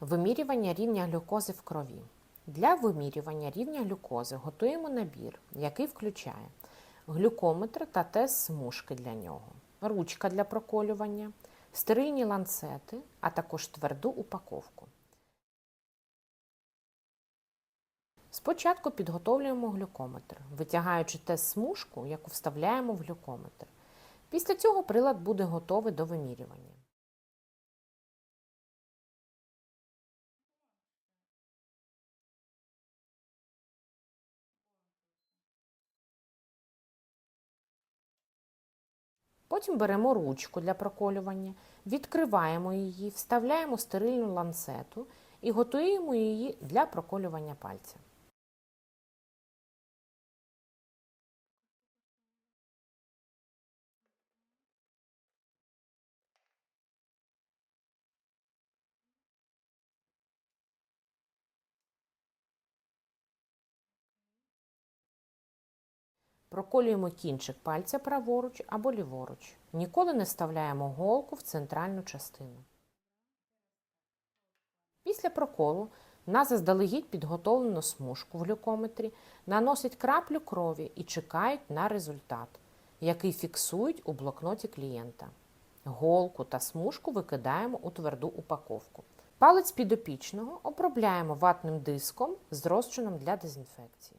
Вимірювання рівня глюкози в крові. Для вимірювання рівня глюкози готуємо набір, який включає глюкометр та тест смужки для нього, ручка для проколювання, стерильні ланцети, а також тверду упаковку. Спочатку підготовлюємо глюкометр, витягаючи тест смужку, яку вставляємо в глюкометр. Після цього прилад буде готовий до вимірювання. Потім беремо ручку для проколювання, відкриваємо її, вставляємо стерильну ланцету і готуємо її для проколювання пальця. Проколюємо кінчик пальця праворуч або ліворуч. Ніколи не вставляємо голку в центральну частину. Після проколу на заздалегідь підготовлену смужку в глюкометрі наносять краплю крові і чекають на результат, який фіксують у блокноті клієнта. Голку та смужку викидаємо у тверду упаковку. Палець підопічного обробляємо ватним диском з розчином для дезінфекції.